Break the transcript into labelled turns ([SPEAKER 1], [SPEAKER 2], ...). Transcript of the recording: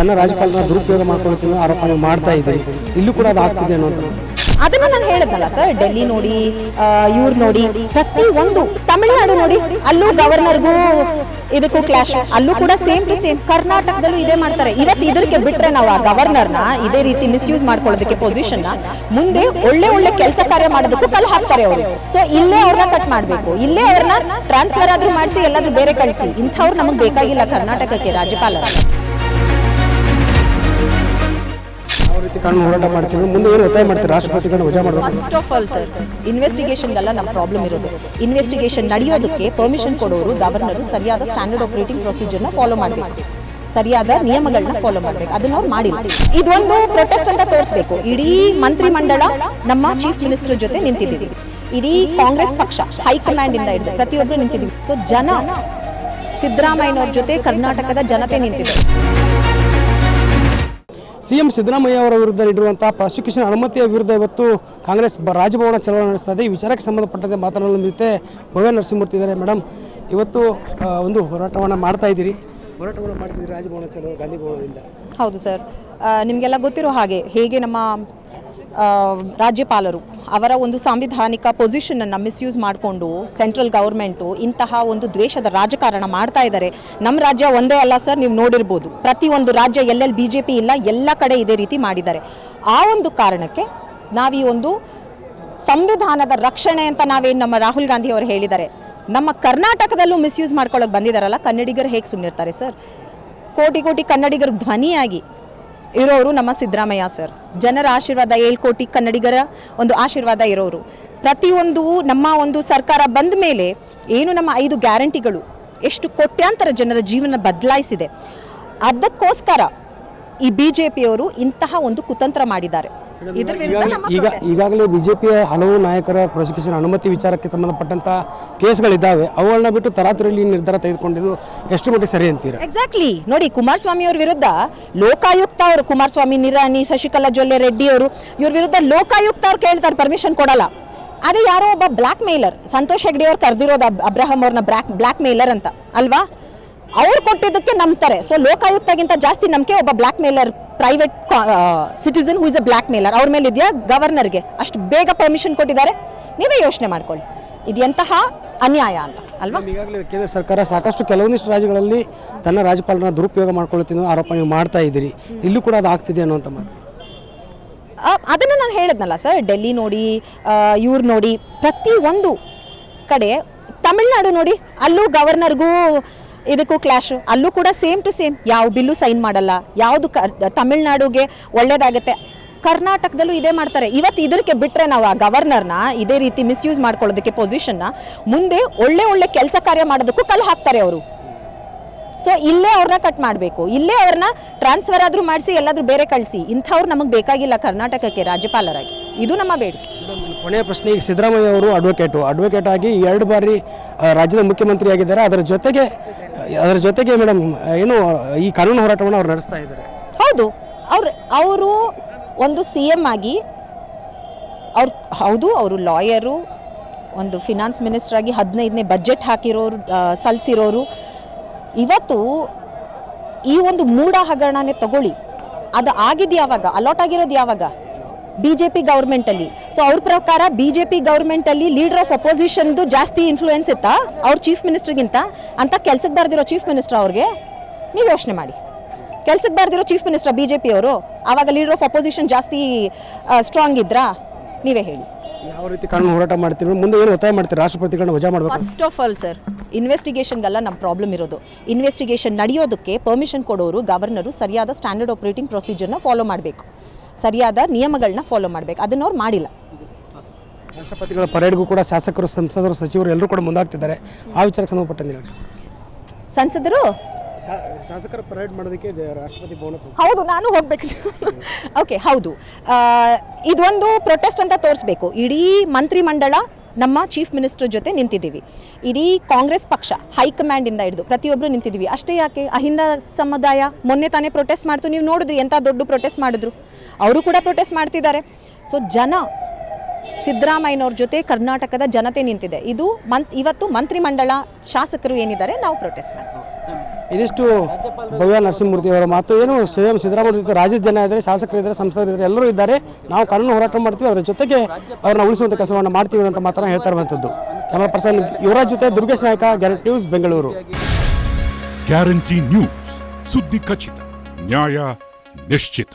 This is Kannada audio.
[SPEAKER 1] ತನ್ನ ರಾಜ್ಯಪಾಲನ ದುರುಪಯೋಗ ಮಾಡ್ಕೊಳ್ತೀನಿ ಆರೋಪ ನೀವು ಮಾಡ್ತಾ ಇದ್ದೀರಿ. ಇಲ್ಲೂ ಕೂಡ ಅದು ಆಗ್ತಿದೆ ಅನ್ನೋದು.
[SPEAKER 2] ಅದನ್ನ ನಾನು ಹೇಳಿದ್ನಲ್ಲ ಸರ್ ಡೆಲ್ಲಿ ನೋಡಿ ಇವ್ರು ನೋಡಿ, ಪ್ರತಿ ಒಂದು ತಮಿಳ್ನಾಡು ನೋಡಿ, ಅಲ್ಲೂ ಗವರ್ನರ್ಗೂ ಇದಕ್ಕೂ ಕ್ಲಾಶ್ ಅಲ್ಲೂ ಕೂಡ ಸೇಮ್ ಟು ಸೇಮ್ ಕರ್ನಾಟಕದಲ್ಲೂ ಇದೇ ಮಾಡ್ತಾರೆ. ಇವತ್ತು ಇದಕ್ಕೆ ಬಿಟ್ರೆ ನಾವು ಆ ಗವರ್ನರ್ನ ಇದೇ ರೀತಿ ಮಿಸ್ಯೂಸ್ ಮಾಡ್ಕೊಳ್ಳೋದಕ್ಕೆ ಪೊಸಿಷನ್ ಮುಂದೆ ಒಳ್ಳೆ ಒಳ್ಳೆ ಕೆಲಸ ಕಾರ್ಯ ಮಾಡೋದಕ್ಕೂ ಕಲ್ಲು ಹಾಕ್ತಾರೆ ಅವರು. ಸೊ ಇಲ್ಲೇ ಅವ್ರನ್ನ ಕಟ್ ಮಾಡಬೇಕು. ಇಲ್ಲೇ ಅವ್ರನ್ನ ಟ್ರಾನ್ಸ್ಫರ್ ಆದ್ರೂ ಮಾಡಿಸಿ, ಎಲ್ಲಾದ್ರೂ ಬೇರೆ ಕಳಿಸಿ. ಇಂಥವ್ರು ನಮಗೆ ಬೇಕಾಗಿಲ್ಲ ಕರ್ನಾಟಕಕ್ಕೆ ರಾಜ್ಯಪಾಲರು.
[SPEAKER 1] ಕಾನೂನು ಮಾಡ್ತೀವಿ. ಮುಂದೆ ಏನು ಒತ್ತಾಯ ಮಾಡ್ತೀರಿ? ರಾಷ್ಟ್ರಪತಿಗಳನ್ನ ವಜಾ
[SPEAKER 2] ಫಸ್ಟ್ ಆಫ್ ಆಲ್ ಸರ್ ಇನ್ವೆಸ್ಟಿಗೇಷನ್ಗೆಲ್ಲ ನಮ್ಮ ಪ್ರಾಬ್ಲಮ್ ಇರೋದು. ಇನ್ವೆಸ್ಟಿಗೇಷನ್ ನಡೆಯೋದಕ್ಕೆ ಪರ್ಮಿಷನ್ ಕೊಡೋರು ಗವರ್ನರು ಸರಿಯಾದ ಸ್ಟ್ಯಾಂಡರ್ಡ್ ಆಪರೇಟಿಂಗ್ ಪ್ರೊಸೀಜರ್ನ ಫಾಲೋ ಮಾಡಬೇಕು. ಸರಿಯಾದ ನಿಯಮಗಳನ್ನ ಫಾಲೋ ಮಾಡಬೇಕು. ಅದನ್ನ ಅವ್ರು ಮಾಡಿಲ್ಲ. ಇದೊಂದು ಪ್ರೊಟೆಸ್ಟ್ ಅಂತ ತೋರಿಸಬೇಕು. ಇಡೀ ಮಂತ್ರಿಮಂಡಲ ನಮ್ಮ ಚೀಫ್ ಮಿನಿಸ್ಟರ್ ಜೊತೆ ನಿಂತಿದ್ದೀವಿ. ಇಡೀ ಕಾಂಗ್ರೆಸ್ ಪಕ್ಷ ಹೈಕಮಾಂಡ್ ಇಂದ ಹಿಡಿದು ಪ್ರತಿಯೊಬ್ಬರು ನಿಂತಿದ್ದೀವಿ. ಸೊ ಜನ ಸಿದ್ದರಾಮಯ್ಯನವ್ರ ಜೊತೆ ಕರ್ನಾಟಕದ ಜನತೆ ನಿಂತಿದೆ
[SPEAKER 1] ಸಿಎಂ ಸಿದ್ದರಾಮಯ್ಯ ಅವರ ವಿರುದ್ಧ ನೀಡಿರುವಂತಹ ಪ್ರಾಸಿಕ್ಯೂಷನ್ ಅನುಮತಿಯ ವಿರುದ್ಧ ಇವತ್ತು ಕಾಂಗ್ರೆಸ್ ರಾಜಭವನ ಚಲನೆ ನಡೆಸ್ತಾ ಇದೆ. ಈ ವಿಚಾರಕ್ಕೆ ಸಂಬಂಧಪಟ್ಟಂತೆ ಮಾತನಾಡಲು ಜೊತೆ ಭವ್ಯ ನರಸಿಂಹಮೂರ್ತಿ ಇದ್ದಾರೆ. ಮೇಡಮ್ ಇವತ್ತು ಒಂದು ಹೋರಾಟವನ್ನು ಮಾಡ್ತಾ ಇದ್ದೀರಿ. ಹೋರಾಟವನ್ನು ಮಾಡ್ತಿದ್ದೀರಿ ರಾಜಭವನ ಚಲೋ ಗಾಂಧಿ ಭವನದಿಂದ
[SPEAKER 2] ಹೌದು ಸರ್. ನಿಮಗೆಲ್ಲ ಗೊತ್ತಿರೋ ಹಾಗೆ ಹೇಗೆ ನಮ್ಮ ರಾಜ್ಯಪಾಲರು ಅವರ ಒಂದು ಸಾಂವಿಧಾನಿಕ ಪೊಸಿಷನನ್ನು ಮಿಸ್ಯೂಸ್ ಮಾಡಿಕೊಂಡು ಸೆಂಟ್ರಲ್ ಗೌರ್ಮೆಂಟು ಇಂತಹ ಒಂದು ದ್ವೇಷದ ರಾಜಕಾರಣ ಮಾಡ್ತಾ ಇದ್ದಾರೆ. ನಮ್ಮ ರಾಜ್ಯ ಒಂದೇ ಅಲ್ಲ ಸರ್ ನೀವು ನೋಡಿರ್ಬೋದು. ಪ್ರತಿಯೊಂದು ರಾಜ್ಯ ಎಲ್ಲೆಲ್ಲಿ ಬಿ ಜೆ ಪಿ ಇಲ್ಲ, ಎಲ್ಲ ಕಡೆ ಇದೇ ರೀತಿ ಮಾಡಿದ್ದಾರೆ. ಆ ಒಂದು ಕಾರಣಕ್ಕೆ ನಾವು ಈ ಒಂದು ಸಂವಿಧಾನದ ರಕ್ಷಣೆ ಅಂತ ನಾವೇನು ನಮ್ಮ ರಾಹುಲ್ ಗಾಂಧಿ ಅವರು ಹೇಳಿದ್ದಾರೆ. ನಮ್ಮ ಕರ್ನಾಟಕದಲ್ಲೂ ಮಿಸ್ಯೂಸ್ ಮಾಡ್ಕೊಳ್ಳೋಕೆ ಬಂದಿದ್ದಾರಲ್ಲ ಕನ್ನಡಿಗರು ಹೇಗೆ ಸುಮ್ಮನಿರ್ತಾರೆ ಸರ್ ಕೋಟಿ ಕೋಟಿ ಕನ್ನಡಿಗರ ಧ್ವನಿಯಾಗಿ ಇರೋರು ನಮ್ಮ ಸಿದ್ದರಾಮಯ್ಯ ಸರ್. ಜನರ ಆಶೀರ್ವಾದ ಏಳು ಕೋಟಿ ಕನ್ನಡಿಗರ ಒಂದು ಆಶೀರ್ವಾದ ಇರೋರು. ಪ್ರತಿಯೊಂದು ನಮ್ಮ ಒಂದು ಸರ್ಕಾರ ಬಂದ ಮೇಲೆ ಏನು ನಮ್ಮ ಐದು ಗ್ಯಾರಂಟಿಗಳು ಎಷ್ಟು ಕೋಟ್ಯಾಂತರ ಜನರ ಜೀವನ ಬದಲಾಯಿಸಿದೆ. ಅದಕ್ಕೋಸ್ಕರ ಈ ಬಿ ಜೆ ಪಿಯವರು ಇಂತಹ ಒಂದು ಕುತಂತ್ರ ಮಾಡಿದ್ದಾರೆ. ಇದ್ರ ವಿರುದ್ಧ ನಮ್ಮ
[SPEAKER 1] ಈಗ ಈಗಾಗಲೇ ಬಿಜೆಪಿಯ ಹಲವು ನಾಯಕರ ಪ್ರಾಸಿಕ್ಯೂಷನ್ ಅನುಮತಿ ವಿಚಾರಕ್ಕೆ ಸಂಬಂಧಪಟ್ಟಂತ ಕೇಸ್ಗಳಿದ್ದಾವೆ. ಅವುಗಳನ್ನ ಬಿಟ್ಟು ತರಾತುರಿಯಲ್ಲಿ ನಿರ್ಧಾರ ತೆಗೆದುಕೊಂಡಿದ್ದು ಎಷ್ಟು ಮಟ್ಟಿಗೆ ಸರಿ ಅಂತೀರಾ?
[SPEAKER 2] ಎಕ್ಸಾಕ್ಟ್ಲಿ ನೋಡಿ ಕುಮಾರಸ್ವಾಮಿ ಅವ್ರ ವಿರುದ್ಧ ಲೋಕಾಯುಕ್ತ ಅವರು ಕುಮಾರಸ್ವಾಮಿ ನಿರಾಣಿ ಶಶಿಕಲಾ ಜೊಲ್ಲೆ ರೆಡ್ಡಿ ಅವರು ಇವ್ರ ವಿರುದ್ಧ ಲೋಕಾಯುಕ್ತ ಅವ್ರು ಕೇಳ್ತಾರೆ ಪರ್ಮಿಷನ್ ಕೊಡಲ್ಲ. ಅದೇ ಯಾರೋ ಒಬ್ಬ ಬ್ಲಾಕ್ ಮೇಲರ್ ಸಂತೋಷ್ ಹೆಗ್ಡಿ ಅವ್ರು ಕರೆದಿರೋದು ಅಬ್ರಹಂ ಅವ್ರನ್ನ ಬ್ಲಾಕ್ ಬ್ಲಾಕ್ ಮೇಲರ್ ಅಂತ ಅಲ್ವಾ? ಅವ್ರು ಕೊಟ್ಟಿದ್ದಕ್ಕೆ ನಂಬ್ತಾರೆ. ಸೊ ಲೋಕಾಯುಕ್ತಗಿಂತ ಜಾಸ್ತಿ ನಂಬಿಕೆ ಒಬ್ಬ blackmailer private citizen who is a blackmailer ಅವ್ರ ಮೇಲೆ ಇದೆಯಾ? ಗವರ್ನರ್ಗೆ. ಅಷ್ಟು ಬೇಗ ಪರ್ಮಿಷನ್ ಕೊಟ್ಟಿದ್ದಾರೆ. ನೀವೇ ಯೋಚನೆ ಮಾಡ್ಕೊಳ್ಳಿ. ಇದು ಎಂತಹ ಅನ್ಯಾಯ ಅಂತ ಅಲ್ವಾ?
[SPEAKER 1] ಈಗಾಗಲೇ ಕೇಂದ್ರ ಸರ್ಕಾರ ಸಾಕಷ್ಟು ಕೆಲವೊಂದಿಷ್ಟು ರಾಜ್ಯಗಳಲ್ಲಿ ತನ್ನ ರಾಜ್ಯಪಾಲನ ದುರುಪಯೋಗ ಮಾಡ್ಕೊಳ್ತೀನಿ ಆರೋಪ ನೀವು ಮಾಡ್ತಾ ಇದ್ದೀರಿ. ಇಲ್ಲೂ ಕೂಡ ಅದು ಆಗ್ತಿದೆ ಅನ್ನೋ ಮಾತು.
[SPEAKER 2] ಅದನ್ನು ಅದನ್ನ ನಾನು ಹೇಳಿದ್ನಲ್ಲ ಸರ್ ಡೆಲ್ಲಿ ನೋಡಿ ಇವ್ರು ನೋಡಿ ಪ್ರತಿ ಒಂದು ಕಡೆ ತಮಿಳ್ನಾಡು ನೋಡಿ ಅಲ್ಲೂ ಗವರ್ನರ್ಗೂ ಇದಕ್ಕೂ ಕ್ಲಾಶ್ ಅಲ್ಲೂ ಕೂಡ ಸೇಮ್ ಟು ಸೇಮ್ ಯಾವ ಬಿಲ್ಲು ಸೈನ್ ಮಾಡಲ್ಲ. ಯಾವುದು ಕ, ತಮಿಳ್ನಾಡುಗೆ ಒಳ್ಳೇದಾಗುತ್ತೆ. ಕರ್ನಾಟಕದಲ್ಲೂ ಇದೇ ಮಾಡ್ತಾರೆ. ಇವತ್ತು ಇದಕ್ಕೆ ಬಿಟ್ಟರೆ ನಾವು ಆ ಗವರ್ನರ್ನ ಇದೇ ರೀತಿ ಮಿಸ್ಯೂಸ್ ಮಾಡ್ಕೊಳ್ಳೋದಕ್ಕೆ ಪೊಸಿಷನ್ನ ಮುಂದೆ ಒಳ್ಳೆ ಒಳ್ಳೆ ಕೆಲಸ ಕಾರ್ಯ ಮಾಡೋದಕ್ಕೂ ಕಲ್ಲು ಹಾಕ್ತಾರೆ ಅವರು. ಸೊ ಇಲ್ಲೇ ಅವ್ರನ್ನ ಕಟ್ ಮಾಡಬೇಕು. ಇಲ್ಲೇ ಅವ್ರನ್ನ ಟ್ರಾನ್ಸ್ಫರ್ ಆದರೂ ಮಾಡಿಸಿ, ಎಲ್ಲಾದರೂ ಬೇರೆ ಕಳಿಸಿ. ಇಂಥವ್ರು ನಮಗೆ ಬೇಕಾಗಿಲ್ಲ ಕರ್ನಾಟಕಕ್ಕೆ ರಾಜ್ಯಪಾಲರಾಗಿ. ಇದು ನಮ್ಮ ಬೇಡಿಕೆ.
[SPEAKER 1] ಕೊನೆಯ ಪ್ರಶ್ನೆ ಈಗ ಸಿದ್ದರಾಮಯ್ಯ ಅವರು ಅಡ್ವೊಕೇಟು ಅಡ್ವೊಕೇಟ್ ಆಗಿ ಎರಡು ಬಾರಿ ರಾಜ್ಯದ ಮುಖ್ಯಮಂತ್ರಿ ಆಗಿದ್ದಾರೆ. ಅದರ ಜೊತೆಗೆ ಅದರ ಜೊತೆಗೆ ಮೇಡಮ್ ಏನು, ಈ ಕಾನೂನು ಹೋರಾಟವನ್ನು ಅವ್ರು ನಡೆಸ್ತಾ ಇದ್ದಾರೆ.
[SPEAKER 2] ಹೌದು. ಅವ್ರು, ಅವರು ಒಂದು ಸಿ ಎಂ ಆಗಿ, ಅವ್ರು, ಹೌದು, ಅವರು ಲಾಯರು, ಒಂದು ಫಿನಾನ್ಸ್ ಮಿನಿಸ್ಟರ್ ಆಗಿ ಹದಿನೈದನೇ ಬಜೆಟ್ ಹಾಕಿರೋರು ಸಲ್ಲಿಸಿರೋರು ಇವತ್ತು ಈ ಒಂದು ಮೂಢ ಹಗರಣನೇ ತಗೊಳ್ಳಿ. ಅದು ಆಗಿದ್ದು ಯಾವಾಗ? ಅಲಾಟ್ ಆಗಿರೋದು ಯಾವಾಗ? ಬಿ ಜೆ ಪಿ ಗೌರ್ಮೆಂಟಲ್ಲಿ ಸೊ ಅವ್ರ ಪ್ರಕಾರ ಬಿ ಜೆ ಪಿ ಗೌರ್ಮೆಂಟಲ್ಲಿ ಲೀಡರ್ ಆಫ್ ಅಪೋಸಿಷನ್ದು ಜಾಸ್ತಿ ಇನ್ಫ್ಲೂಯೆನ್ಸ್ ಇತ್ತಾ? ಅವ್ರ ಚೀಫ್ ಮಿನಿಸ್ಟರ್ಗಿಂತ ಅಂತ ಕೆಲ್ಸಕ್ಕೆ ಬರ್ದಿರೋ ಚೀಫ್ ಮಿನಿಸ್ಟರ್ ಅವ್ರಿಗೆ ನೀವು ಯೋಚನೆ ಮಾಡಿ. ಕೆಲ್ಸಕ್ಕೆ ಬರ್ದಿರೋ ಚೀಫ್ ಮಿನಿಸ್ಟರ್ ಬಿ ಜೆ ಪಿಯವರು ಆವಾಗ ಲೀಡರ್ ಆಫ್ ಅಪೋಸಿಷನ್ ಜಾಸ್ತಿ ಸ್ಟ್ರಾಂಗ್ ಇದ್ರಾ? ನೀವೇ ಹೇಳಿ.
[SPEAKER 1] ಯಾವ ರೀತಿ ಕಾನೂನು ಹೋರಾಟ ಮಾಡ್ತೀವಿ ಮುಂದೆ ಏನು ಒತ್ತಾಯ ಮಾಡ್ತೀರಿ? ರಾಷ್ಟ್ರಪತಿಗಳನ್ನ ವಜಾ ಮಾಡಬೇಕು
[SPEAKER 2] ಫಸ್ಟ್ ಆಫ್ ಆಲ್ ಸರ್ ಇನ್ವೆಸ್ಟಿಗೇಷನ್ಗೆಲ್ಲ ನಮ್ಮ ಪ್ರಾಬ್ಲಮ್ ಇರೋದು. ಇನ್ವೆಸ್ಟಿಗೇಷನ್ ನಡೆಯೋದಕ್ಕೆ ಪರ್ಮಿಷನ್ ಕೊಡೋರು ಗವರ್ನರು ಸರಿಯಾದ ಸ್ಟ್ಯಾಂಡರ್ಡ್ ಆಪರೇಟಿಂಗ್ ಪ್ರೊಸೀಜರ್ನ ಫಾಲೋ ಮಾಡಬೇಕು. ಸರಿಯಾದ ನಿಯಮಗಳನ್ನ ಫಾಲೋ ಮಾಡಬೇಕು. ಅದನ್ನ ಅವ್ರು ಮಾಡಿಲ್ಲ.
[SPEAKER 1] ರಾಷ್ಟ್ರಪತಿಗಳ ಪರೇಡ್ಗೂ ಕೂಡ ಶಾಸಕರು ಸಂಸದರು ಸಚಿವರು ಎಲ್ಲರೂ ಕೂಡ ಮುಂದಾಗ್ತಿದ್ದಾರೆ. ಆ ವಿಚಾರಕ್ಕೆ ಸಂಬಂಧಪಟ್ಟಂತೆ
[SPEAKER 2] ಸಂಸದರು?
[SPEAKER 1] ಶಾಸಕರ ಪರೇಡ್ ಮಾಡೋದಕ್ಕೆ ರಾಷ್ಟ್ರಪತಿ ಭವನ
[SPEAKER 2] ಹೌದು ನಾನು ಹೋಗ್ಬೇಕು. ಓಕೆ ಹೌದು. ಇದೊಂದು ಪ್ರೊಟೆಸ್ಟ್ ಅಂತ ತೋರಿಸ್ಬೇಕು. ಇಡೀ ಮಂತ್ರಿಮಂಡಲ ನಮ್ಮ ಚೀಫ್ ಮಿನಿಸ್ಟರ್ ಜೊತೆ ನಿಂತಿದ್ದೀವಿ. ಇಡೀ ಕಾಂಗ್ರೆಸ್ ಪಕ್ಷ ಹೈಕಮಾಂಡಿಂದ ಹಿಡಿದು ಪ್ರತಿಯೊಬ್ಬರು ನಿಂತಿದ್ದೀವಿ. ಅಷ್ಟೇ ಯಾಕೆ? ಅಹಿಂದ ಸಮುದಾಯ ಮೊನ್ನೆ ತಾನೇ ಪ್ರೊಟೆಸ್ಟ್ ಮಾಡ್ತು. ನೀವು ನೋಡಿದ್ರಿ ಎಂಥ ದೊಡ್ಡ ಪ್ರೊಟೆಸ್ಟ್ ಮಾಡಿದ್ರು. ಅವರು ಕೂಡ ಪ್ರೊಟೆಸ್ಟ್ ಮಾಡ್ತಿದ್ದಾರೆ. ಸೊ ಜನ ಸಿದ್ದರಾಮಯ್ಯನವ್ರ ಜೊತೆ ಕರ್ನಾಟಕದ ಜನತೆ ನಿಂತಿದೆ. ಇದು ಮಂತ್, ಇವತ್ತು ಮಂತ್ರಿಮಂಡಲ ಶಾಸಕರು ಏನಿದ್ದಾರೆ, ನಾವು ಪ್ರೊಟೆಸ್ಟ್ ಮಾಡ್ತೀವಿ.
[SPEAKER 1] ಇದಿಷ್ಟು ಭವ್ಯ ನರಸಿಂಹಮೂರ್ತಿ ಅವರ ಮಾತು. ಏನು ಸ್ವಯಂ ಸಿದ್ದರಾಮಯ್ಯ ಇದ್ದರೆ ರಾಜ್ಯದ ಜನ ಇದ್ದಾರೆ, ಶಾಸಕರಿದ್ದಾರೆ ಸಂಸದರಿದ್ದಾರೆ ಎಲ್ಲರೂ ಇದ್ದಾರೆ. ನಾವು ಕಾನೂನು ಹೋರಾಟ ಮಾಡ್ತೀವಿ, ಅದರ ಜೊತೆಗೆ ಅವ್ರನ್ನ ಉಳಿಸುವಂಥ ಕೆಲಸವನ್ನು ಮಾಡ್ತೀವಿ ಅಂತ ಮಾತ್ರ ಹೇಳ್ತಾ ಇರುವಂಥದ್ದು ಕ್ಯಾಮರಾ ಪರ್ಸನ್ ಯುವರಾಜ್ ಜೊತೆ Durgesh Nayaka, guarantee news, Bengaluru.
[SPEAKER 3] Guarantee news, ಸುದ್ದಿ ಖಚಿತ, ನ್ಯಾಯ ನಿಶ್ಚಿತ.